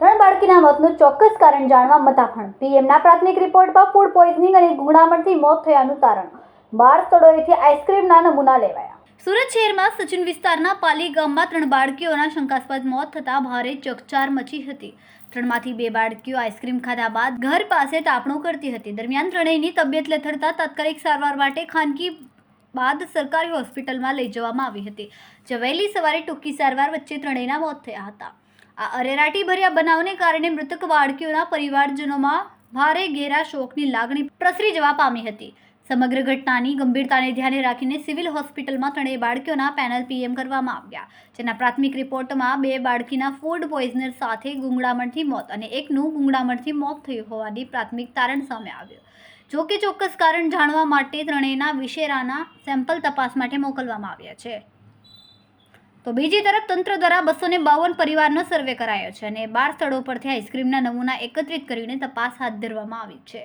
ત્રણ બાળકીના મોતનું ચોક્કસ કારણ જાણવા મતાફણ પીએમના પ્રાથમિક રિપોર્ટમાં ફૂડ પોઈઝનિંગ અને ગુંગળામણથી મોત થયાનું તારણ. બાર સ્થળોએથી આઈસ્ક્રીમના નમૂના લેવાયા. સુરત શહેરમાં સચિન વિસ્તારના પાલી ગામમાં ત્રણ બાળકીઓના શંકાસ્પદ મોત થતાં ભારે ચકચાર મચી હતી. ત્રણમાંથી બે બાળકીઓ આઈસ્ક્રીમ ખાધા બાદ ઘર પાસે તાપણું કરતી હતી. દરમિયાન ત્રણેયની તબિયત લથડતા તાત્કાલિક સારવાર માટે ખાનગી બાદ સરકારી હોસ્પિટલમાં લઈ જવામાં આવી હતી. જે વહેલી સવારે ટૂંકી સારવાર વચ્ચે ત્રણેયના મોત થયા હતા. આ અરેરાટી ભર્યા બનાવને કારણે મૃતક બાળકીઓના પરિવારજનોમાં ભારે ઘેરા શોકની લાગણી પ્રસરી જવા પામી હતી. સમગ્ર ઘટનાની ગંભીરતાને ધ્યાને રાખીને સિવિલ હોસ્પિટલમાં ત્રણેય બાળકીઓના પેનલ પીએમ કરવામાં આવ્યા. જેના પ્રાથમિક રિપોર્ટમાં બે બાળકીના ફૂડ પોઈઝનર સાથે ગુંગળામણથી મોત અને એકનું ગુંગળામણથી મોત થયું હોવાની પ્રાથમિક તારણ સામે આવ્યું. જો કે ચોક્કસ કારણ જાણવા માટે ત્રણેયના વિશેરાના સેમ્પલ તપાસ માટે મોકલવામાં આવ્યા છે. તો બીજી તરફ તંત્ર દ્વારા બસો ને બાવન પરિવારનો સર્વે કરાયો છે અને બાર સ્થળો પરથી આઈસ્ક્રીમના નમૂના એકત્રિત કરીને તપાસ હાથ ધરવામાં આવી છે.